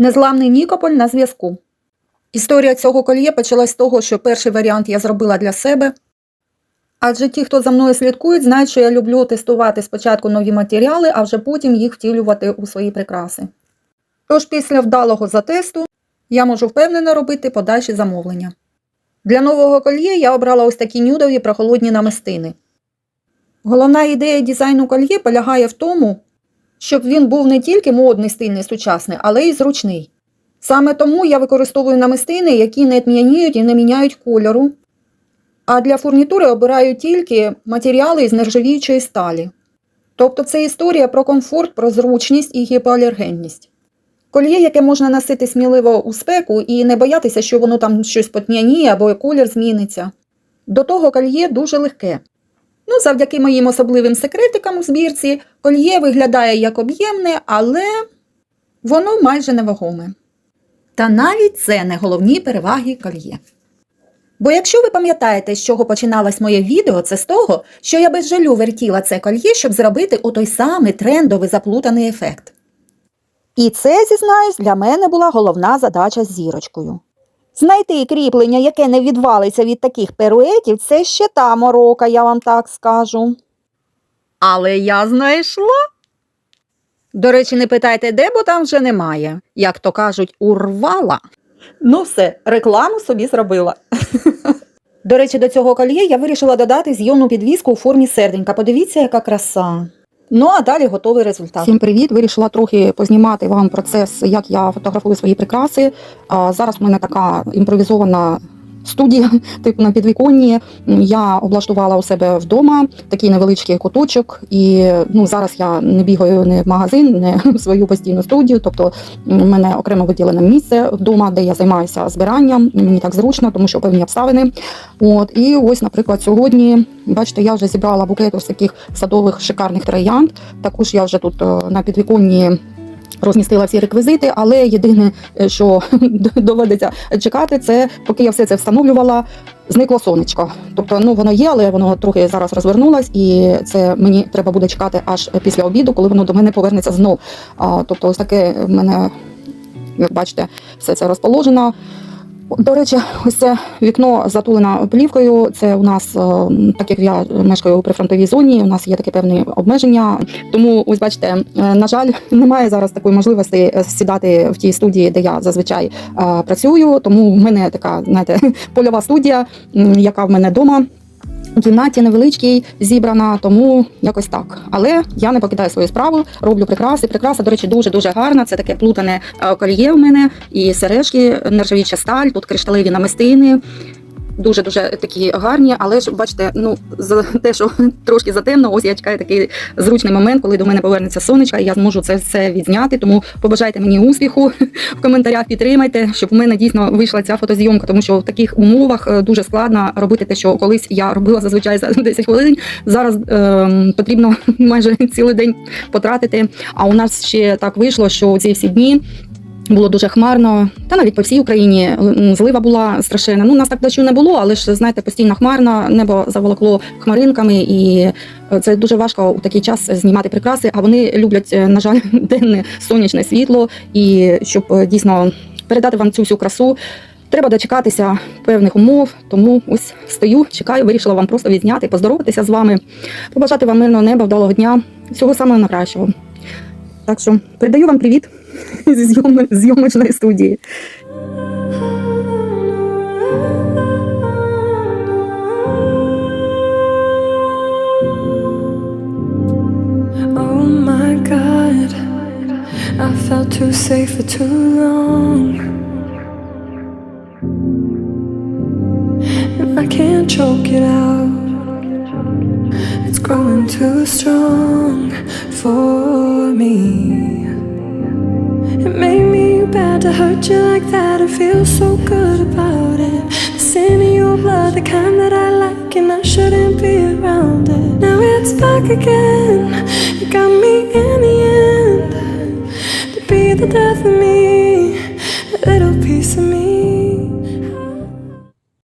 Незламний Нікополь на зв'язку. Історія цього кольє почалась з того, що перший варіант я зробила для себе. Адже ті, хто за мною слідкують, знають, що я люблю тестувати спочатку нові матеріали, а вже потім їх втілювати у свої прикраси. Тож після вдалого затесту я можу впевнено робити подальші замовлення. Для нового кольє я обрала ось такі нюдові прохолодні намистини. Головна ідея дизайну кольє полягає в тому, щоб він був не тільки модний, стильний, сучасний, але й зручний. Саме тому я використовую намистини, які не тьмяніють і не міняють кольору. А для фурнітури обираю тільки матеріали із нержавіючої сталі. Тобто це історія про комфорт, про зручність і гіпоалергенність. Кольє, яке можна носити сміливо у спеку і не боятися, що воно там щось потьмяніє або колір зміниться. До того кольє дуже легке. Ну, завдяки моїм особливим секретикам у збірці, кольє виглядає як об'ємне, але воно майже невагоме. Та навіть це не головні переваги кольє. Бо якщо ви пам'ятаєте, з чого починалось моє відео, це з того, що я без жалю вертіла це кольє, щоб зробити отой самий трендовий заплутаний ефект. І це, зізнаюсь, для мене була головна задача з зірочкою. Знайти кріплення, яке не відвалиться від таких перуетів, це ще та морока, я вам так скажу. Але я знайшла. До речі, не питайте, де, бо там вже немає. Як то кажуть, урвала. Ну, все, рекламу собі зробила. До речі, до цього кольє я вирішила додати зйомну підвіску у формі серденька. Подивіться, яка краса. Ну, а далі готовий результат. Всім привіт! Вирішила трохи познімати вам процес, як я фотографую свої прикраси. А, зараз в мене така імпровізована студія, типу на підвіконні. Я облаштувала у себе вдома такий невеличкий куточок, і ну зараз я не бігаю не в магазин, не в свою постійну студію. Тобто в мене окремо виділене місце вдома, де я займаюся збиранням. Мені так зручно, тому що певні обставини. От і ось, наприклад, сьогодні, бачите, я вже зібрала букет ось таких садових шикарних троянд. Також я вже тут е, на підвіконні. Розмістила всі реквізити, але єдине, е, що доведеться чекати, це поки я все це встановлювала, зникло сонечко. Тобто, ну воно є, але воно трохи зараз розвернулось, і це мені треба буде чекати аж після обіду, коли воно до мене повернеться знов. А, тобто, ось таке в мене, як бачите, все це розположено. До речі, ось це вікно затулено плівкою. Це у нас, е, так як я мешкаю у прифронтовій зоні, у нас є таке певне обмеження. Тому, ось бачите, е, на жаль, немає зараз такої можливості е, сідати в тій студії, де я зазвичай працюю. Тому в мене така, знаєте, польова студія, яка в мене вдома. Кімнаті невеличкій зібрана, тому якось так. Але я не покидаю свою справу, роблю прикраси. Прикраса, до речі, дуже дуже гарна. Це таке плутане е, кольє в мене і сережки, нержавіча сталь, тут кришталеві намистини. Дуже дуже такі гарні, але ж бачите, ну за те, що трошки затемно, ось я чекаю такий зручний момент, коли до мене повернеться сонечко, і я зможу це все відзняти. Тому побажайте мені успіху в коментарях, підтримайте, щоб в мене дійсно вийшла ця фотозйомка, тому що в таких умовах е, дуже складно робити те, що колись я робила зазвичай за 10 хвилин. Зараз е, потрібно майже цілий день потратити. А у нас ще так вийшло, що ці всі дні. Було дуже хмарно, та навіть по всій Україні злива була страшенна. Ну, у нас так дощу не було, але ж знаєте, постійно хмарно, небо заволокло хмаринками, і е, це дуже важко у такий час знімати прикраси. А вони люблять, е, на жаль, денне сонячне світло. І щоб е, дійсно передати вам цю всю красу, треба дочекатися певних умов. Тому ось стою, чекаю, вирішила вам просто відзняти, поздороватися з вами, побажати вам мирного неба, вдалого дня, всього самого найкращого. Так що передаю вам привіт зі зйом- зйомочної студії. Oh my god, I felt too safe for too long. And I can't choke it out, it's Growing too strong for me. It made me bad to hurt you like that. I feel so good about it. The sin in your blood, the kind that I like, and I shouldn't be around it. Now it's back again. You got me in the end. To be the death of me.